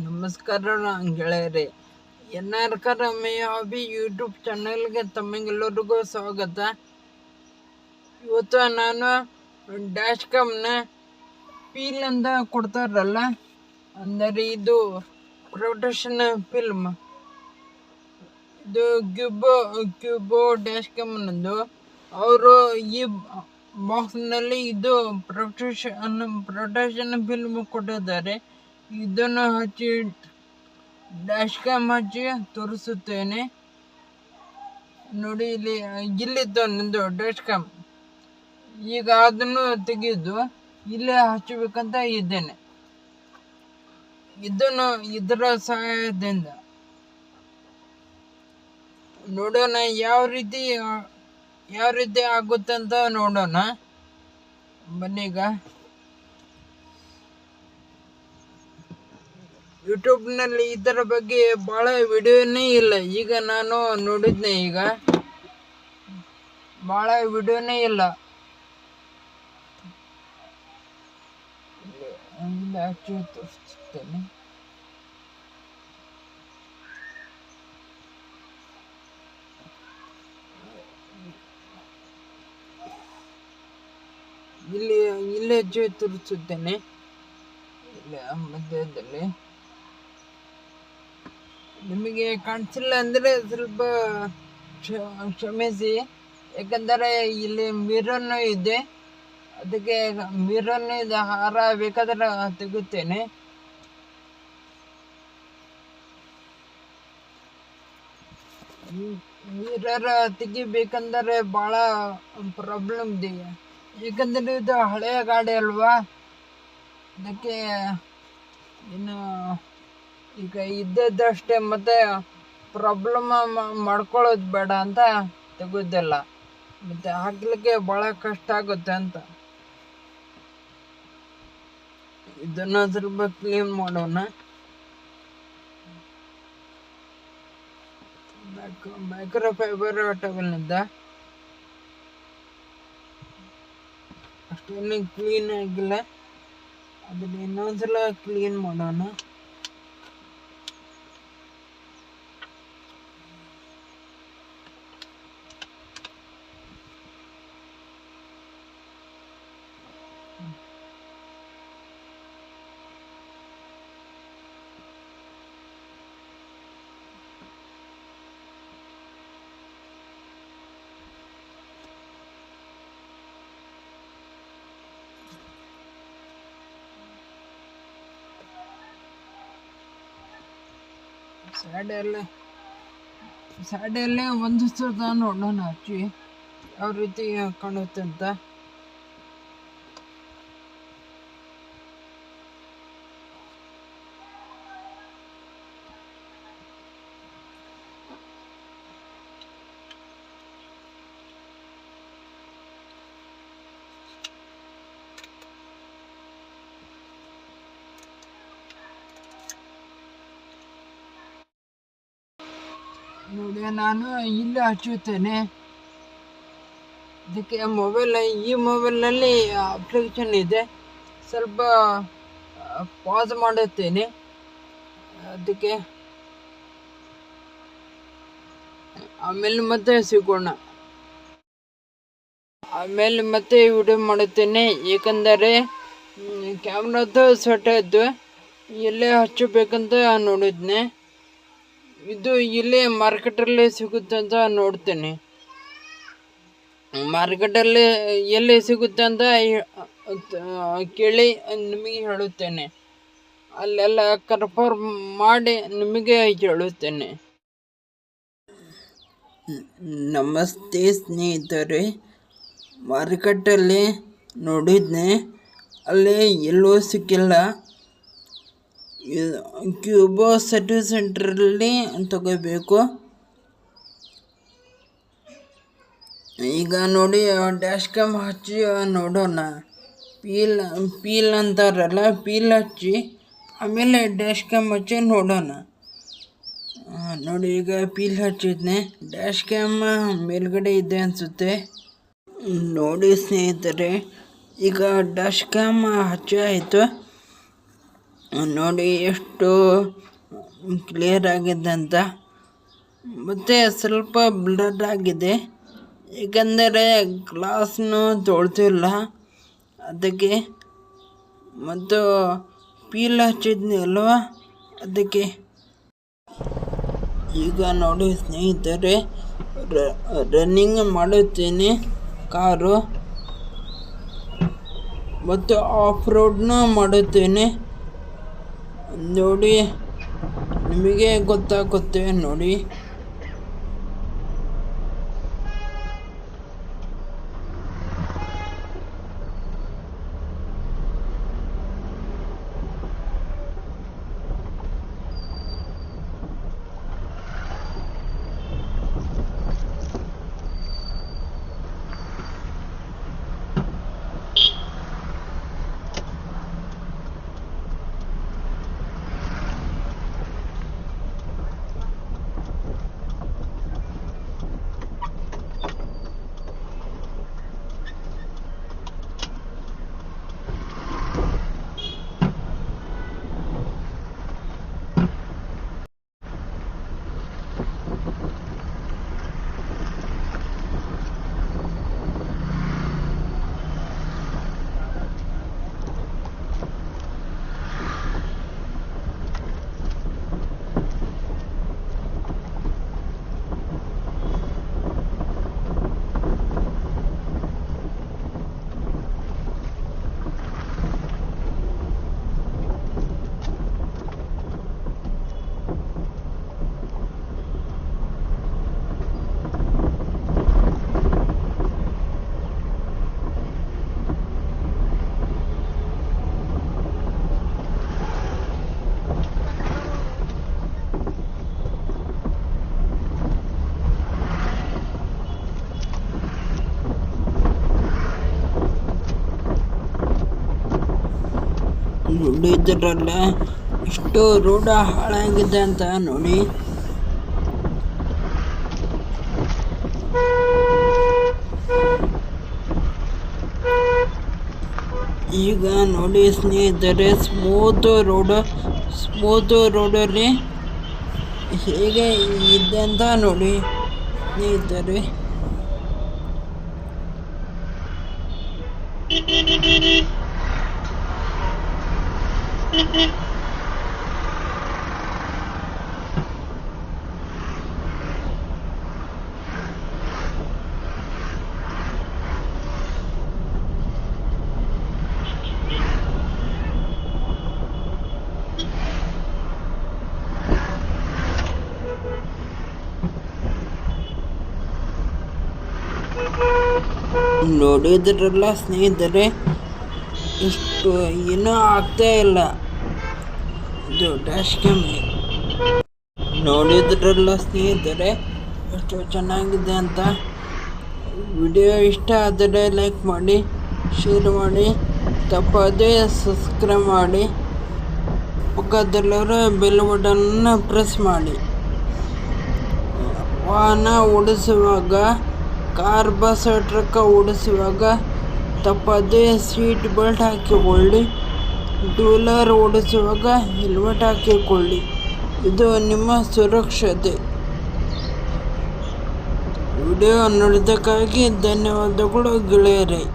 ನಮಸ್ಕಾರ ಗೆಳೆಯರೆ N R ಕರಮೆ ಹಾಬಿ ಯೂಟ್ಯೂಬ್ ಚಾನಲ್ಗೆ ತಮಗೆಲ್ಲರಿಗೂ ಸ್ವಾಗತ. ಇವತ್ತು ನಾನು ಡ್ಯಾಶ್ ಕಮ್ನ ಪೀಲ್ ಅಂತ ಕೊಡ್ತಾರಲ್ಲ, ಅಂದರೆ ಇದು ಪ್ರೊಟೆಕ್ಷನ್ ಫಿಲ್ಮ್ ಇದು ಕ್ಯೂಬೋ ಕ್ಯೂಬೋ ಡ್ಯಾಶ್ ಕಮ್ನದು ಅವರು ಈ ಬಾಕ್ಸ್ನಲ್ಲಿ ಇದು ಪ್ರೊಟೆಕ್ಷನ್ ಪ್ರೊಟೆಕ್ಷನ್ ಫಿಲ್ಮ್ ಕೊಟ್ಟಿದ್ದಾರೆ. ಇದನ್ನು ಹಚ್ಚಿ ಡ್ಯಾಶ್ ಕ್ಯಾಮ್ ಹಚ್ಚಿ ತೋರಿಸುತ್ತೇನೆ. ನೋಡಿ ಇಲ್ಲಿ ಇಲ್ಲಿತ್ತು ನಿಂದು ಡ್ಯಾಶ್ ಕ್ಯಾಮ್ ಈಗ ಅದನ್ನು ತೆಗೆದು ಇಲ್ಲೇ ಹಚ್ಚಬೇಕಂತ ಇದ್ದೇನೆ. ಇದನ್ನು ಇದರ ಸಹಾಯದಿಂದ ನೋಡೋಣ, ಯಾವ ರೀತಿ ಯಾವ ರೀತಿ ಆಗುತ್ತೆ ಅಂತ ನೋಡೋಣ. ಬನ್ನೀಗ ಯೂಟ್ಯೂಬ್ನಲ್ಲಿ ಇದರ ಬಗ್ಗೆ ಭಾಳ ವಿಡಿಯೋನೇ ಇಲ್ಲ. ಈಗ ನಾನು ನೋಡಿದ್ನೆ ಈಗ. ಭಾಳ ವಿಡಿಯೋನೇ ಇಲ್ಲ. ಇಲ್ಲಿ ತೋರಿಸ್ತೇನೆ ಇಲ್ಲಿ ಇಲ್ಲಿ ಹಚ್ಚಿ ತೋರಿಸುತ್ತೇನೆ. ಇಲ್ಲಿ ಮಧ್ಯದಲ್ಲಿ. ನಿಮಗೆ ಕಾಣಿಸಿಲ್ಲ ಅಂದರೆ ಸ್ವಲ್ಪ ಕ್ಷ- ಕ್ಷಮಿಸಿ. ಯಾಕಂದರೆ ಇಲ್ಲಿ ಮಿರನ್ನು ಇದೆ. ಅದಕ್ಕೆ ಮಿರನ್ನು ಇದೆ ಹಾರ ಬೇಕಾದರೆ ತೆಗುತ್ತೇನೆ ಮಿರರ್ ತೆಗಿಬೇಕಂದರೆ ಭಾಳ ಪ್ರಾಬ್ಲಮ್ ಇದೆ. ಏಕೆಂದರೆ ಇದು ಹಳೆಯ ಗಾಡಿ ಅಲ್ವಾ? ಅದಕ್ಕೆ ಇನ್ನು ಈಗ ಇದ್ದದ್ದಷ್ಟೇ ಮತ್ತೆ ಪ್ರಾಬ್ಲಮ್ ಮಾಡ್ಕೊಳ್ಳೋದು ಬೇಡ ಅಂತ ತೆಗೋದಿಲ್ಲ. ಮತ್ತೆ ಹಾಕ್ಲಿಕ್ಕೆ ಭಾಳ ಕಷ್ಟ ಆಗುತ್ತೆ ಅಂತ. ಇದನ್ನ ಸ್ವಲ್ಪ ಕ್ಲೀನ್ ಮಾಡೋಣ. ಮೈಕ್ರೋ ಫೈಬರ್ ಟವಲ್ನಿಂದ ಅಷ್ಟೇನು ಕ್ಲೀನ್ ಆಗಿಲ್ಲ. ಅದನ್ನ ಇನ್ನೊಂದ್ಸಲ ಕ್ಲೀನ್ ಮಾಡೋಣ. ಸ್ಯಾಡಲ್ಲೇ ಒಂದು ಸತ ನೋಡೋಣ ಅಜ್ಜಿ. ಯಾವ ರೀತಿ ಕಾಣುತ್ತೆ ಅಂತ ನೋಡಿ ನಾನು ಇಲ್ಲಿ ಹಚ್ಚುತ್ತೇನೆ. ಇದಕ್ಕೆ ಮೊಬೈಲ್ ಈ ಮೊಬೈಲ್ನಲ್ಲಿ ಅಪ್ಲಿಕೇಶನ್ ಇದೆ. ಸ್ವಲ್ಪ ಪಾಸ್ ಮಾಡುತ್ತೇನೆ. ಅದಕ್ಕೆ ಆಮೇಲೆ ಮತ್ತೆ ಸಿಗೋಣ. ಆಮೇಲೆ ಮತ್ತೆ ವಿಡಿಯೋ ಮಾಡುತ್ತೇನೆ. ಏಕೆಂದರೆ ಕ್ಯಾಮ್ರದ್ದು ಸೆಟ್ ಇದ್ದು ಎಲ್ಲೇ ಹಚ್ಚಬೇಕಂತ ನೋಡಿದ್ನೆ. ಇದು ಇಲ್ಲೇ ಮಾರ್ಕೆಟಲ್ಲಿ ಸಿಗುತ್ತೆ ಅಂತ ನೋಡ್ತೇನೆ. ಮಾರ್ಕೆಟಲ್ಲಿ ಎಲ್ಲಿ ಸಿಗುತ್ತೆ ಅಂತ ಕೇಳಿ ನಿಮಗೆ ಹೇಳುತ್ತೇನೆ. ಅಲ್ಲೆಲ್ಲ ಕನ್ಫರ್ಮ್ ಮಾಡಿ ನಿಮಗೆ ಹೇಳುತ್ತೇನೆ. ನಮಸ್ತೆ ಸ್ನೇಹಿತರೆ, ಮಾರ್ಕೆಟಲ್ಲಿ ನೋಡಿದ್ನೆ, ಅಲ್ಲಿ ಎಲ್ಲೂ ಸಿಕ್ಕಿಲ್ಲ. ಕ್ಯೂಬೋ ಸರ್ವಿಸ್ ಸೆಂಟ್ರಲ್ಲಿ ತಗೋಬೇಕು. ಈಗ ನೋಡಿ ಡ್ಯಾಶ್ ಕ್ಯಾಮ್ ಹಚ್ಚಿ ನೋಡೋಣ. ಪೀಲ್ ಪೀಲ್ ಅಂತಾರಲ್ಲ, ಪೀಲ್ ಹಚ್ಚಿ, ಆಮೇಲೆ ಡ್ಯಾಶ್ ಕ್ಯಾಮ್ ಹಚ್ಚಿ ನೋಡೋಣ. ನೋಡಿ, ಈಗ ಪೀಲ್ ಹಚ್ಚಿದ್ನೆ. ಡ್ಯಾಶ್ ಕ್ಯಾಮ್ ಮೇಲ್ಗಡೆ ಇದೆ ಅನಿಸುತ್ತೆ. ನೋಡಿ ಸ್ನೇಹಿತರೆ, ಈಗ ಡ್ಯಾಶ್ ಕ್ಯಾಮ್ ಹಚ್ಚಿ ಆಯಿತು. ನೋಡಿ ಎಷ್ಟು ಕ್ಲಿಯರ್ ಆಗಿದೆ ಅಂತ ಮತ್ತು ಸ್ವಲ್ಪ ಬ್ಲರ್ ಆಗಿದೆ. ಏಕೆಂದರೆ ಗ್ಲಾಸ್ನು ತೊಳ್ತಿಲ್ಲ. ಅದಕ್ಕೆ ಮತ್ತು ಪೀಲ್ ಹಚ್ಚಿದ್ನಿ ಅಲ್ವಾ? ಅದಕ್ಕೆ. ಈಗ ನೋಡಿ ಸ್ನೇಹಿತರೆ ರನ್ನಿಂಗ್ ಮಾಡುತ್ತೇನೆ ಕಾರು. ಮತ್ತು ಆಫ್ ರೋಡ್ನೂ ಮಾಡುತ್ತೇನೆ. ನೋಡಿ ನಿಮಗೆ ಗೊತ್ತಾಗುತ್ತೆ ನೋಡಿ. ನೋಡಿದ್ರಲ್ಲ ಎಷ್ಟು ರೋಡ ಹಾಳಾಗಿದೆ ಅಂತ ನೋಡಿ. ಈಗ ನೋಡಿ ಸ್ನೇಹಿತರೆ, ಸ್ಮೂತ್ ರೋಡು ಸ್ಮೂತ್ ರೋಡಲ್ಲಿ ಹೇಗೆ ಇದೆ ಅಂತ ನೋಡಿ ಸ್ನೇಹಿತರೆ. ನೋಡಿದ್ರಲ್ಲ ಸ್ನೇಹಿತರೆ? ಇಷ್ಟು ಏನೂ ಆಗ್ತಾ ಇಲ್ಲ. ಇದು ಡ್ಯಾಶ್ ಕ್ಯಾಮ್ಗೆ ನೋಡಿದ್ರಲ್ಲ ಸ್ನೇಹಿತರೆ? ಎಷ್ಟು ಚೆನ್ನಾಗಿದೆ ಅಂತ. ವಿಡಿಯೋ ಇಷ್ಟ ಆದರೆ ಲೈಕ್ ಮಾಡಿ, ಶೇರ್ ಮಾಡಿ, ತಪ್ಪದೇ ಸಬ್ಸ್ಕ್ರೈಬ್ ಮಾಡಿ. ಪಕ್ಕದಲ್ಲಿರೋ ಬೆಲ್ ಬಟನ್ನ ಪ್ರೆಸ್ ಮಾಡಿ. ವಾಹನ ಓಡಿಸುವಾಗ ಕಾರ್ ಬಸ್ ಟ್ರಕ್ ಓಡಿಸುವಾಗ ತಪ್ಪದೇ ಸೀಟ್ ಬೆಲ್ಟ್ ಹಾಕಿಕೊಳ್ಳಿ ಟೂ ಓಡಿಸುವಾಗ ಹೆಲ್ಮೆಟ್ ಹಾಕಿಕೊಳ್ಳಿ. ಇದು ನಿಮ್ಮ ಸುರಕ್ಷತೆ. ವಿಡಿಯೋ ನೋಡಿದ್ದಕ್ಕಾಗಿ ಧನ್ಯವಾದಗಳು ಗೆಳೆಯರೇ.